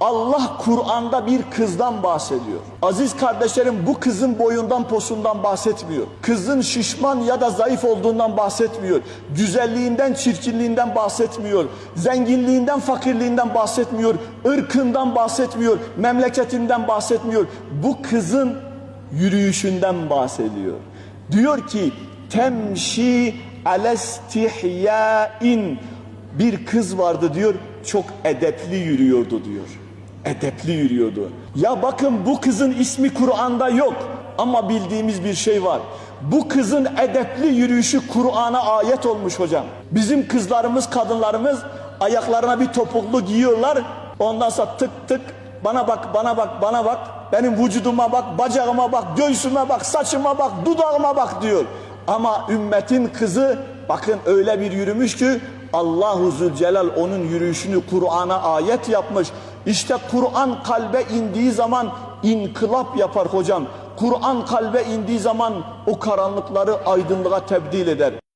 Allah Kur'an'da bir kızdan bahsediyor. Aziz kardeşlerim bu kızın boyundan posundan bahsetmiyor. Kızın şişman ya da zayıf olduğundan bahsetmiyor. Güzelliğinden çirkinliğinden bahsetmiyor. Zenginliğinden fakirliğinden bahsetmiyor. ırkından bahsetmiyor. Memleketinden bahsetmiyor. Bu kızın yürüyüşünden bahsediyor. Diyor ki temşi alestihyain bir kız vardı diyor çok edepli yürüyordu diyor. Edepli yürüyordu. Ya bakın bu kızın ismi Kur'an'da yok ama bildiğimiz bir şey var. Bu kızın edepli yürüyüşü Kur'an'a ayet olmuş hocam. Bizim kızlarımız, kadınlarımız ayaklarına bir topuklu giyiyorlar. Ondan sonra tık tık bana bak, bana bak, bana bak. Benim vücuduma bak, bacağıma bak, göğsüme bak, saçıma bak, dudağıma bak diyor. Ama ümmetin kızı bakın öyle bir yürümüş ki Allahu Zülcelal onun yürüyüşünü Kur'an'a ayet yapmış. İşte Kur'an kalbe indiği zaman inkılap yapar hocam. Kur'an kalbe indiği zaman o karanlıkları aydınlığa tebdil eder.